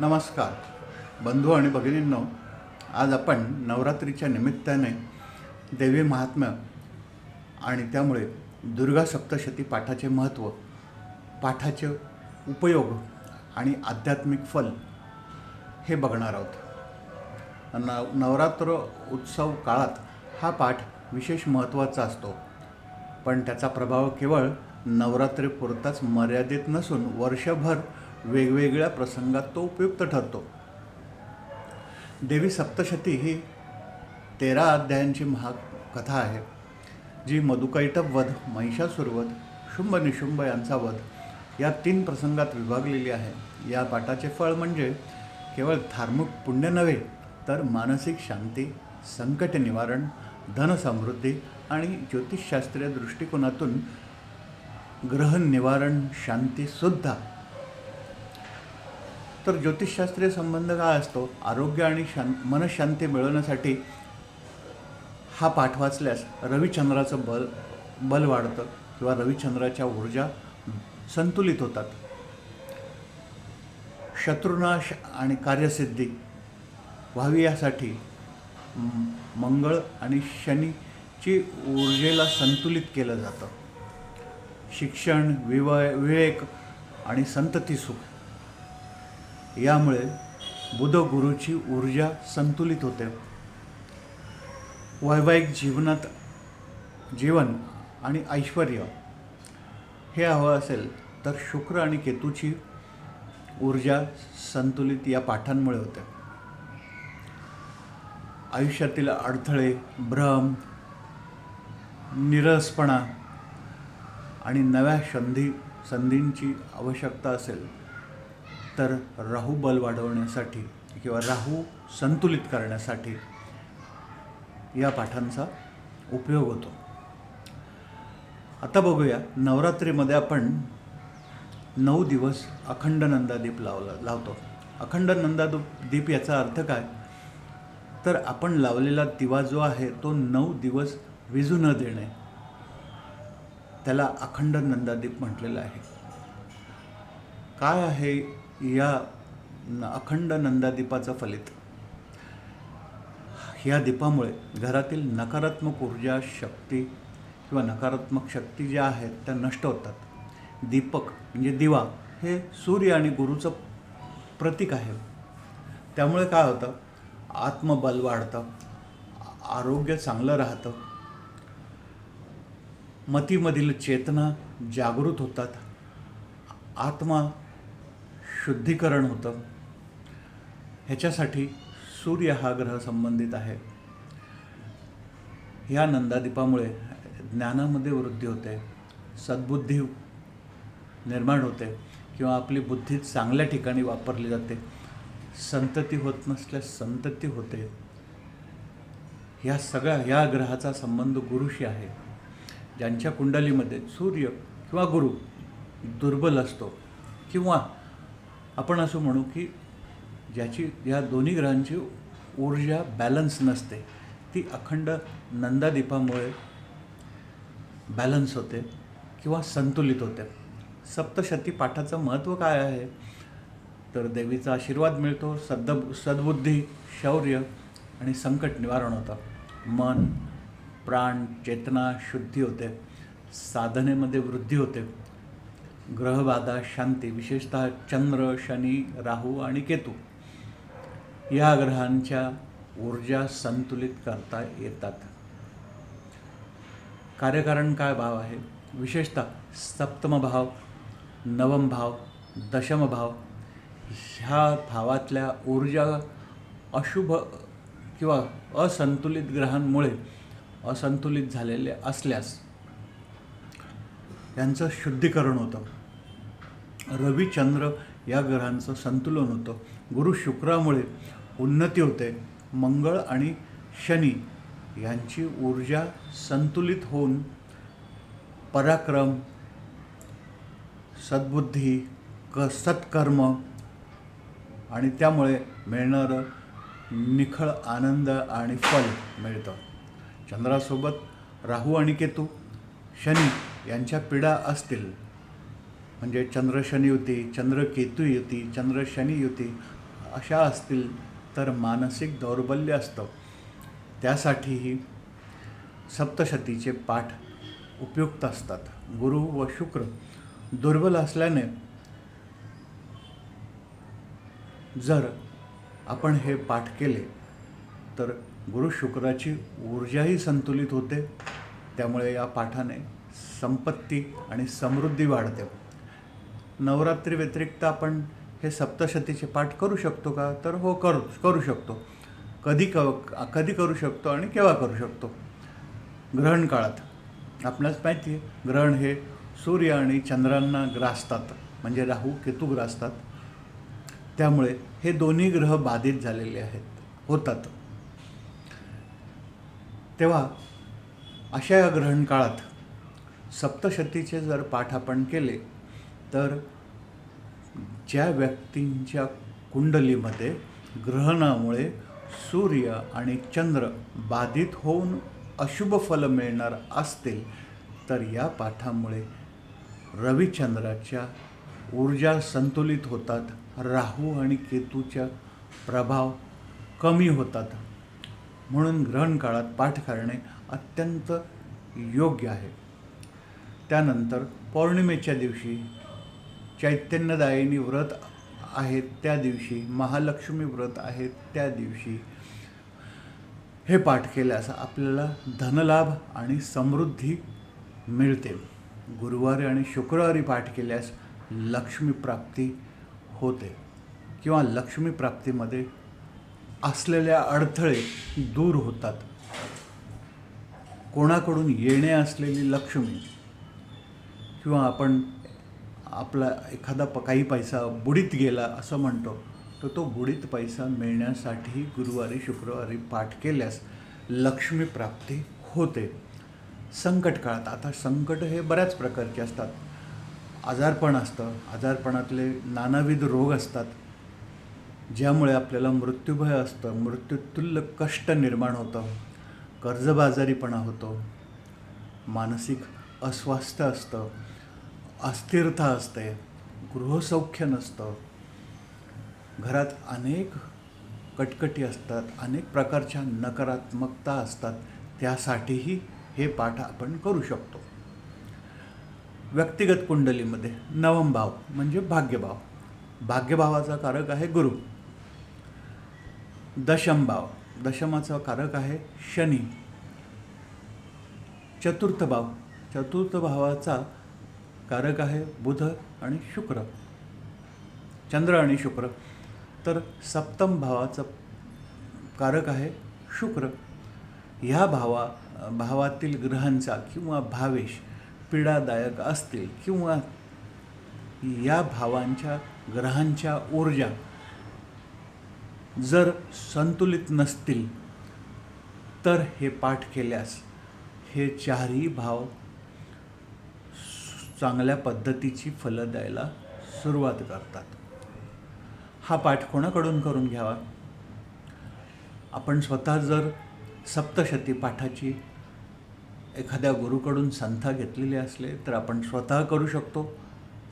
नमस्कार. बंधू आणि भगिनींनो आज आपण नवरात्रीच्या निमित्ताने देवी महात्म्य आणि त्यामुळे दुर्गा सप्तशती पाठाचे महत्त्व पाठाचे उपयोग आणि आध्यात्मिक फल हे बघणार आहोत. न नवरात्र उत्सव काळात हा पाठ विशेष महत्त्वाचा असतो. पण त्याचा प्रभाव केवळ नवरात्रीपुरताच मर्यादित नसून वर्षभर वेगवेगळ्या प्रसंगात तो उपयुक्त ठरतो. देवी सप्तशती ही तेरा अध्यायांची महाकथा आहे जी मधुकैटभ वध महिषासुरवध शुंभ निशुंभ यांचा वध या तीन प्रसंगात विभागलेली आहे. या पाठाचे फळ म्हणजे केवळ धार्मिक पुण्य नव्हे तर मानसिक शांती संकट निवारण धनसमृद्धी आणि ज्योतिषशास्त्रीय दृष्टिकोनातून ग्रहनिवारण शांतीसुद्धा तर ज्योतिषशास्त्रीय संबंध काय असतो? आरोग्य आणि शां मनशांती मिळवण्यासाठी हा पाठ वाचल्यास रविचंद्राचं बल बल वाढतं किंवा रविचंद्राच्या ऊर्जा संतुलित होतात. शत्रुनाश आणि कार्यसिद्धी व्हावी यासाठी मंगळ आणि शनीची ऊर्जेला संतुलित केलं जातं. शिक्षण विवय विवेक आणि संतती सुख यामुळे बुध गुरुची ऊर्जा संतुलित होते. वैवाहिक जीवनात जीवन आणि ऐश्वर हे हवं असेल तर शुक्र आणि केतूची ऊर्जा संतुलित या पाठांमुळे होते. आयुष्यातील अडथळे भ्रम निरसपणा आणि नव्या संधी संधींची आवश्यकता असेल तर राहू बल वाढवण्यासाठी किंवा राहू संतुलित करण्यासाठी या पाठांचा उपयोग होतो. आता बघूया नवरात्रीमध्ये आपण नऊ दिवस अखंड नंदादीप लावला लावतो. अखंड नंदादीप दीप याचा अर्थ काय? तर आपण लावलेला दिवा जो आहे तो नऊ दिवस विजू न देणे. त्याला अखंड नंदादीप म्हटलेलं आहे. काय आहे या न- अखंड नंदादीपाचं फलित ह्या दीपामुळे घरातील नकारात्मक ऊर्जा शक्ती किंवा नकारात्मक शक्ती ज्या आहेत त्या नष्ट होतात. दीपक म्हणजे दिवा हे सूर्य आणि गुरुचं प्रतीक आहे. त्यामुळे काय होतं? आत्मबल वाढतं आरोग्य चांगलं राहतं. मतीमधील चेतना जागृत होतात. आत्मा शुद्धीकरण होतं. ह्याच्यासाठी सूर्य हा ग्रह संबंधित आहे. ह्या नंदादीपामुळे ज्ञानामध्ये वृद्धी होते सद्बुद्धी निर्माण होते किंवा आपली बुद्धी चांगल्या ठिकाणी वापरली जाते. संतती होत नसल्यास संतती होते. ह्या सगळ्या ह्या ग्रहाचा संबंध गुरुशी आहे. ज्यांच्या कुंडलीमध्ये सूर्य किंवा गुरु दुर्बल असतो किंवा आपण असं म्हणू की ज्याची या दोन्ही ग्रहांची ऊर्जा बॅलन्स नसते. ती अखंड नंदादीपामुळे बॅलन्स होते किंवा संतुलित होते. सप्तशती पाठाचं महत्त्व काय आहे? तर देवीचा आशीर्वाद मिळतो सद्द सद्बुद्धी शौर्य आणि संकट निवारण होतं. मन प्राण चेतना शुद्धी होते. साधनेमध्ये वृद्धी होते. ग्रहबाधा शांती विशेषतः चंद्र शनी राहू आणि केतू या ग्रहांच्या ऊर्जा संतुलित करता येतात. कार्यकारण काय भाव आहे? विशेषतः सप्तम भाव नवम भाव दशम भाव ह्या भावातल्या ऊर्जा अशुभ किंवा असंतुलित ग्रहांमुळे असंतुलित झालेले असल्यास यांचं शुद्धीकरण होतं. रविचंद्र या ग्रहांचं संतुलन होतं. गुरु शुक्रामुळे उन्नती होते. मंगळ आणि शनी यांची ऊर्जा संतुलित होऊन पराक्रम सद्बुद्धी क सत्कर्म आणि त्यामुळे मिळणारं निखळ आनंद आणि फल मिळतं. चंद्रासोबत राहू आणि केतू शनी यांच्या पिढा असतील. म्हणजे चंद्र शनी युती चंद्रकेतू युती चंद्र शनी युती अशा असतील तर मानसिक दौर्बल्य असतं. त्यासाठीही सप्तशतीचे पाठ उपयुक्त असतात. गुरु व शुक्र दुर्बल असल्याने जर आपण हे पाठ केले तर गुरु शुक्राची ऊर्जाही संतुलित होते. त्यामुळे या पाठाने संपत्ती आणि समृद्धी वाढते. नवरात्री व्यतिरिक्त आपण हे सप्तशतीचे पाठ करू शकतो का? तर हो करू करू शकतो. कधी क कधी करू शकतो आणि केव्हा करू शकतो? ग्रहण काळात. आपणास माहिती आहे ग्रहण हे सूर्य आणि चंद्रांना ग्रासतात म्हणजे राहू केतू ग्रासतात त्यामुळे हे दोन्ही ग्रह बाधित झालेले आहेत होतात. तेव्हा अशा या ग्रहण काळात सप्तशतीचे जर पाठ आपण केले तर ज्या व्यक्तींच्या कुंडलीमध्ये ग्रहणामुळे सूर्य आणि चंद्र बाधित होऊन अशुभ फल मिळणार असतील तर या पाठामुळे रविचंद्राच्या ऊर्जा संतुलित होतात राहू आणि केतूच्या प्रभाव कमी होतात. म्हणून ग्रहण काळात पाठ करणे अत्यंत योग्य आहे. त्यानंतर पौर्णिमेच्या दिवशी चैतन्यदायिनी व्रत आहेत त्या दिवशी महालक्ष्मी व्रत आहेत त्या दिवशी. हे पाठ केल्यास आपल्याला धनलाभ आणि समृद्धी मिळते. गुरुवारी आणि शुक्रवारी पाठ केल्यास लक्ष्मी प्राप्ती होते किंवा लक्ष्मी प्राप्तीमध्ये असलेल्या अडथळे दूर होतात. कोणाकडून येणे असलेली लक्ष्मी किंवा आपण आपला एखादा प काही पैसा बुडीत गेला असं म्हणतो तर तो बुडीत पैसा मिळण्यासाठी गुरुवारी शुक्रवारी पाठ केल्यास लक्ष्मी प्राप्ती होते. संकट काळात आता संकट हे बऱ्याच प्रकारचे असतात. आजारपण असतं. आजारपणातले नानाविध रोग असतात. ज्यामुळे आपल्याला मृत्यूभय असतं. मृत्यूतुल्य कष्ट निर्माण होतं. कर्जबाजारीपणा होतो. मानसिक अस्वास्थ्य असतं. अस्थिरता असते गृहसौख्य नसतं. घरात अनेक कटकटी असतात अनेक प्रकारच्या नकारात्मकता असतात. त्यासाठीही हे पाठ आपण करू शकतो. व्यक्तिगत कुंडलीमध्ये नवम भाव म्हणजे भाग्यभाव. भाग्यभावाचा कारक आहे गुरु. दशम भाव. दशमाचा कारक आहे शनी. चतुर्थ भाव. चतुर्थ भावाचा कारक आहे बुध आणि शुक्र. चंद्र आणि शुक्र. तर सप्तम भावाचं कारक आहे शुक्र. ह्या भावा भावातील ग्रहांचा किंवा भावेश पीडादायक असतील किंवा या भावांच्या ग्रहांच्या ऊर्जा जर संतुलित नसतील तर हे पाठ केल्यास हे चारही भाव चांगल्या पद्धतीची फलं द्यायला सुरुवात करतात. हा पाठ कोणाकडून करून घ्यावा? आपण स्वतः जर सप्तशती पाठाची एखाद्या गुरुकडून संथा घेतलेली असले तर आपण स्वतः करू शकतो.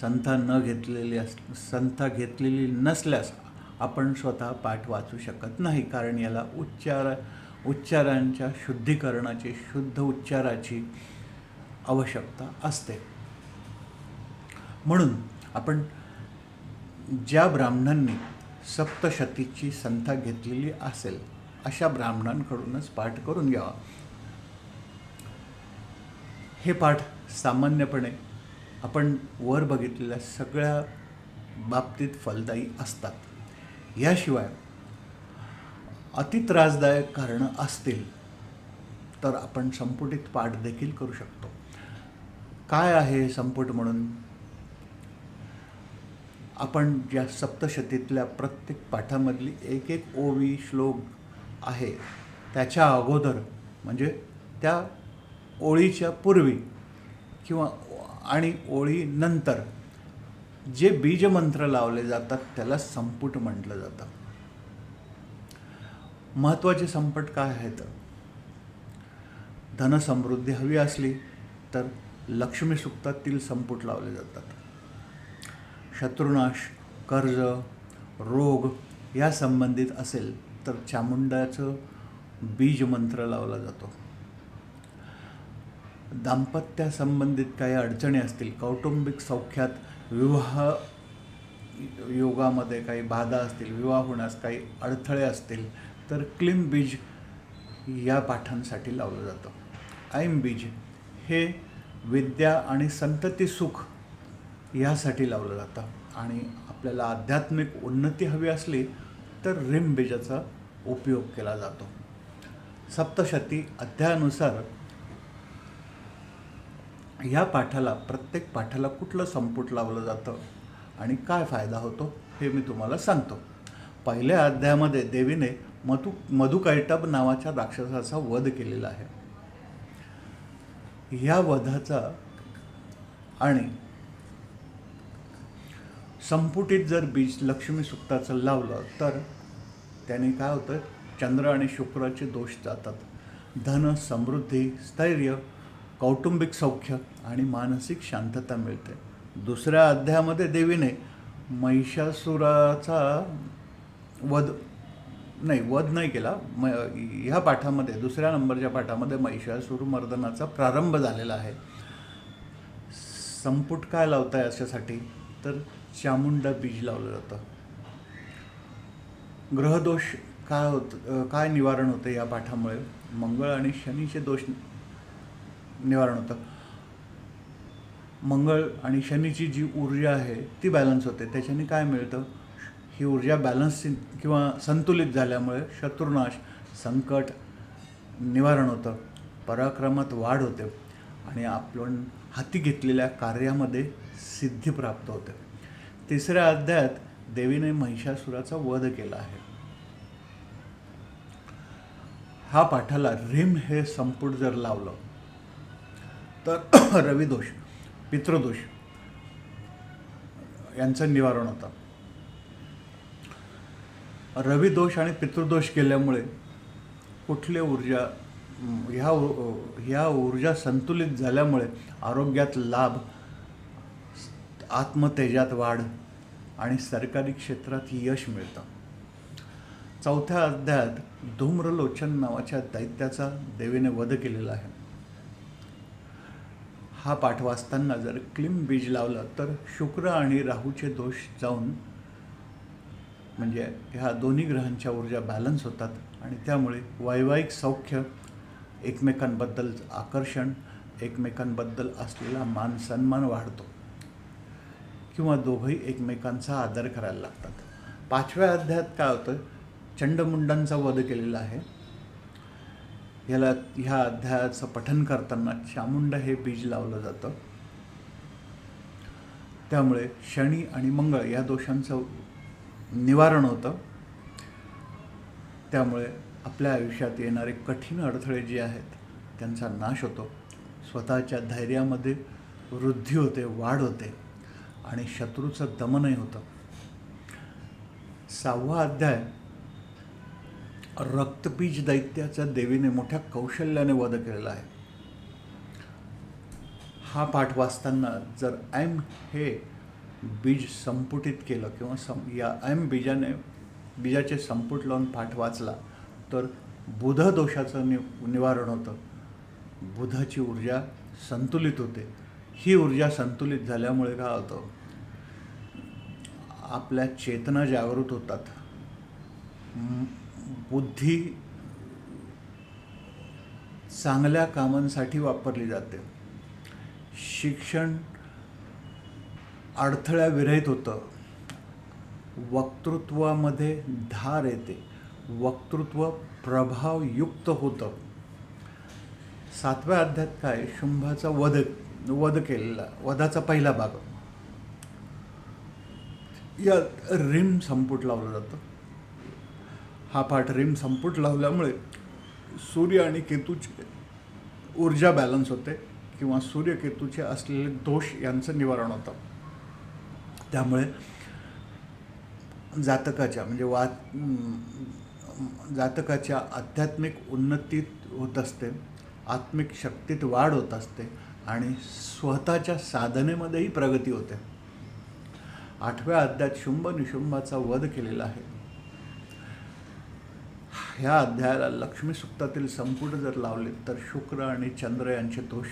संथा न घेतलेली अस संथा घेतलेली नसल्यास आपण स्वतः पाठ वाचू शकत नाही कारण याला उच्चार उच्चारांच्या शुद्धीकरणाची शुद्ध उच्चाराची आवश्यकता असते. म्हणून आपण ज्या ब्राह्मणांनी सप्तशतीची संथा घेतलेली असेल अशा ब्राह्मणांकडूनच पाठ करून घ्यावा. हे पाठ सामान्यपणे आपण वर बघितलेल्या सगळ्या बाबतीत फलदायी असतात. याशिवाय अति त्रासदायक कारणं असतील तर आपण संपुटित पाठ देखील करू शकतो. काय आहे संपुट म्हणून? आपण ज्या सप्तशतीतल्या प्रत्येक पाठामधली एक एक ओवी श्लोक आहे त्याच्या अगोदर म्हणजे त्या ओळीच्या पूर्वी किंवा आणि ओळीनंतर जे बीजमंत्र लावले जातात त्याला संपुट म्हटलं जातं. महत्त्वाचे संपट काय आहेत? धनसमृद्धी हवी असली तर लक्ष्मी सुक्तातील संपुट लावले जातात. शत्रुनाश कर्ज रोग या संबंधित असेल तर चामुंडाचं बीज मंत्र लावला जातो. दाम्पत्यासंबंधित काही अडचणी असतील कौटुंबिक सौख्यात विवाह योगामध्ये काही बाधा असतील विवाह होण्यास काही अडथळे असतील तर क्लिम बीज या पाठांसाठी लावलं जातं. ऐम बीज हे विद्या आणि संतती सुख यासाठी लावलं जातं. आणि आपल्याला आध्यात्मिक उन्नती हवी असली तर रिम बीजाचा उपयोग केला जातो. सप्तशती अध्यायानुसार या पाठाला प्रत्येक पाठाला कुठलं संपुट लावलं जातं आणि काय फायदा होतो हे मी तुम्हाला सांगतो. पहिल्या अध्यायामध्ये देवीने मधु मधुकैटब नावाच्या राक्षसाचा वध केलेला आहे. या वधाचा आणि संपुटीत जर बीज लक्ष्मी सुक्ताचं लावलं तर त्याने काय होतं? चंद्र आणि शुक्राचे दोष जातात. धन समृद्धी स्थैर्य कौटुंबिक सौख्य आणि मानसिक शांतता मिळते. दुसऱ्या अध्यायामध्ये देवीने महिषासुराचा वध नाही वध नाही केला. म ह्या पाठामध्ये दुसऱ्या नंबरच्या पाठामध्ये महिषासुर मर्दनाचा प्रारंभ झालेला आहे. संपुट काय लावताय अशासाठी तर चामुंडा बीज लावलं जातं. ग्रहदोष काय होत काय निवारण होतं या पाठामुळे? मंगळ आणि शनीचे दोष निवारण होतं. मंगळ आणि शनीची जी ऊर्जा आहे ती बॅलन्स होते. त्याच्याने काय मिळतं? ही ऊर्जा बॅलन्स किंवा संतुलित झाल्यामुळे शत्रुनाश संकट निवारण होतं. पराक्रमात वाढ होते. आणि आपण हाती घेतलेल्या कार्यामध्ये सिद्धी प्राप्त होते. तिसऱ्या अध्यायात देवीने महिषासुराचा वध केला आहे. हा पाठाला रिम हे संपुट जर लावलं तर रविदोष पितृदोष यांचं निवारण होतं. रविदोष आणि पितृदोष केल्यामुळे कुठली ऊर्जा ह्या ह्या ऊर्जा संतुलित झाल्यामुळे आरोग्यात लाभ आत्मतेजात वाढ आणि सरकारी क्षेत्रात यश मिळतं. चौथ्या अध्यायात धूम्रलोचन नावाच्या दैत्याचा देवीने वध केलेला आहे. हा पाठ वाचताना जर क्लिम बीज लावलं तर शुक्र आणि राहूचे दोष जाऊन म्हणजे ह्या दोन्ही ग्रहांच्या ऊर्जा बॅलन्स होतात आणि त्यामुळे वैवाहिक सौख्य एकमेकांबद्दल आकर्षण एकमेकांबद्दल असलेला मान सन्मान वाढतो. किंवा दोघंही एकमेकांचा आदर करायला लागतात. पाचव्या अध्यायात काय होतं? चंडमुंडांचा वध केलेला आहे. याला ह्या अध्यायाचं पठन करताना चामुंड हे बीज लावलं जातं. त्यामुळे शनी आणि मंगळ या दोषांचं निवारण होतं. त्यामुळे आपल्या आयुष्यात येणारे कठीण अडथळे जे आहेत त्यांचा नाश होतो. स्वतःच्या धैर्यामध्ये वृद्धी होते वाढ होते. आणि शत्रूचं दमनही होतं. सहावा अध्याय रक्तबीज दैत्याचा देवीने मोठ्या कौशल्याने वध केलेला आहे. हा पाठ वाचताना जर ऐम हे बीज संपुटित केलं किंवा सं या ऐम बीजाने बीजाचे संपुट लावून पाठ वाचला तर बुध दोषाचं नि निवारण होतं. बुधाची ऊर्जा संतुलित होते. ही ऊर्जा संतुलित झाल्यामुळे काय होतं? आपल्या चेतना जागृत होतात. बुद्धी चांगल्या कामांसाठी वापरली जाते. शिक्षण अडथळ्याविरहित होतं. वक्तृत्वामध्ये धार येते. वक्तृत्व प्रभावयुक्त होतं. सातव्या अध्यात काय? शुंभाचा वध. वध केलेला वधाचा पहिला भाग. या रिम संपुट लावलं जातं. हा पाठ रिम संपुट लावल्यामुळे सूर्य आणि केतूची ऊर्जा बॅलन्स होते किंवा सूर्य केतूचे असलेले दोष यांचं निवारण होतं. त्यामुळे जातकाच्या म्हणजे वा जातकाच्या आध्यात्मिक उन्नतीत होत असते आत्मिक शक्तीत वाढ होत असते आणि स्वतःच्या साधनेमध्येही प्रगती होते. आठव्या अध्यायात शुंभ निशुंभाचा वध केलेला आहे. ह्या अध्यायाला लक्ष्मी सुक्तातील संपुट जर लावले तर शुक्र आणि चंद्र यांचे दोष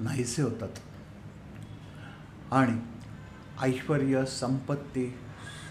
नाहीसे होतात. आणि ऐश्वर संपत्ती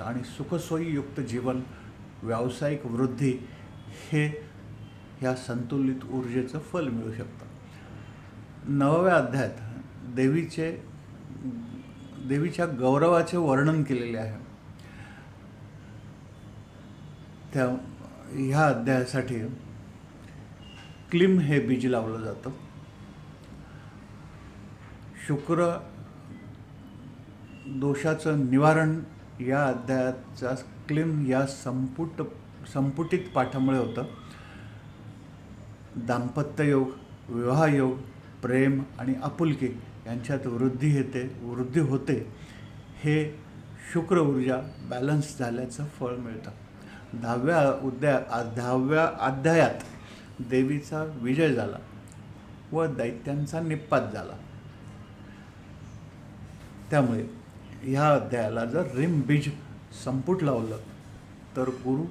आणि सुखसोयीयुक्त जीवन व्यावसायिक वृद्धी हे ह्या संतुलित ऊर्जेचं फल मिळू शकतं. नवव्या अध्यायात देवीचे देवीच्या गौरवाचे वर्णन केलेले आहे. त्या ह्या अध्यायासाठी क्लिम हे बीज लावलं जातं. शुक्र दोषाचं निवारण या अध्यायाचा क्लिम या संपुट संपुटित पाठामुळे होतं. दाम्पत्य योग विवाहयोग प्रेम आणि आपुलकी यांच्यात वृद्धी येते वृद्धी होते. हे शुक्र ऊर्जा बॅलन्स झाल्याचं फळ मिळतं. दहाव्या उद्या दहाव्या अध्यायात देवीचा विजय झाला व दैत्यांचा निपात झाला. त्यामुळे ह्या अध्यायाला जर रिम बीज संपुट लावलं तर गुरु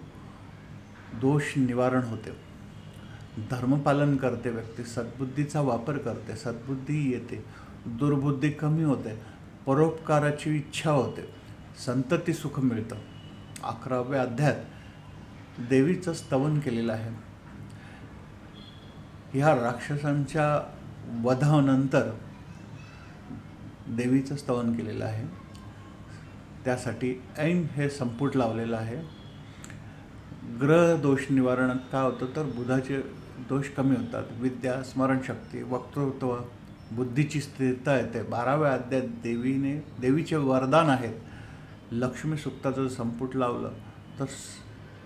दोष निवारण होते. धर्मपालन करते व्यक्ती सद्बुद्धीचा वापर करते सद्बुद्धी येते दुर्बुद्धी कमी होते परोपकाराची इच्छा होते संतती सुख मिळतं. अकराव्या अध्यायात देवीचं स्तवन केलेलं आहे. ह्या राक्षसांच्या वधानंतर देवीचं स्तवन केलेलं आहे. त्यासाठी ऐन हे संपुट लावलेलं आहे. ग्रह दोष निवारणात काय होतं तर बुधाचे दोष कमी होतात. विद्या स्मरणशक्ती वक्तृत्व बुद्धीची स्थिरता येते. बाराव्या अध्यायात देवीने देवीचे वरदान आहेत लक्ष्मी सुक्ताचं संपुट लावलं तर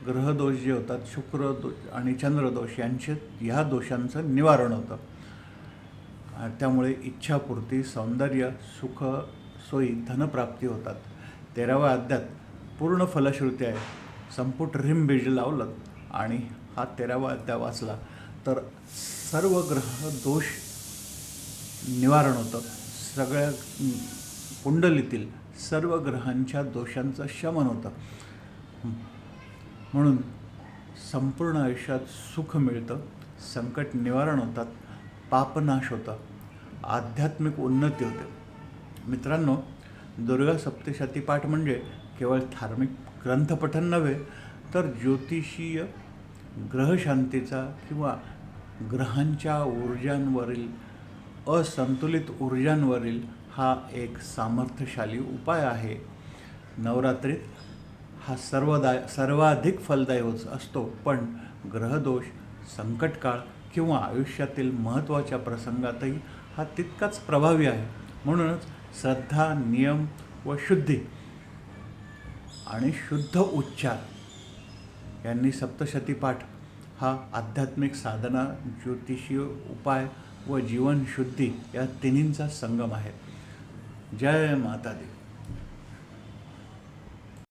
ग्रहदोष जे होतात शुक्र दोष आणि चंद्रदोष यांचे ह्या दोषांचं निवारण होतं. त्यामुळे इच्छापूर्ती सौंदर्य सुख सोयी धनप्राप्ती होतात. तेराव्या अध्यात पूर्ण फलश्रुती आहे. संपुट रिम बीज लावलं आणि हा तेरावा अध्याय वाचला. तर सर्व ग्रह दोष निवारण होतं. सगळ्या कुंडलीतील सर्व ग्रहांच्या दोषांचं शमन होतं. म्हणून संपूर्ण आयुष्यात सुख मिळतं संकट निवारण होतात पापनाश होतं आध्यात्मिक उन्नती होते. मित्रांनो दुर्गा सप्तशती पाठ म्हणजे केवळ धार्मिक ग्रंथपठन नव्हे तर ज्योतिषीय ग्रहशांतीचा किंवा ग्रहांच्या ऊर्जांवरील असंतुलित ऊर्जांवरील हा एक सामर्थ्यशाली उपाय आहे. नवरात्रीत हा सर्वदाय सर्वाधिक फलदायी होत असतो पण ग्रहदोष संकटकाळ किंवा आयुष्यातील महत्त्वाच्या प्रसंगातही हा तितकाच प्रभावी आहे. म्हणूनच श्रद्धा नियम व शुद्धी आणि शुद्ध उच्चार यांनी सप्तशतीपाठ हा आध्यात्मिक साधना ज्योतिषीय उपाय व जीवनशुद्धी या तिन्हींचा संगम आहे. जय माता दी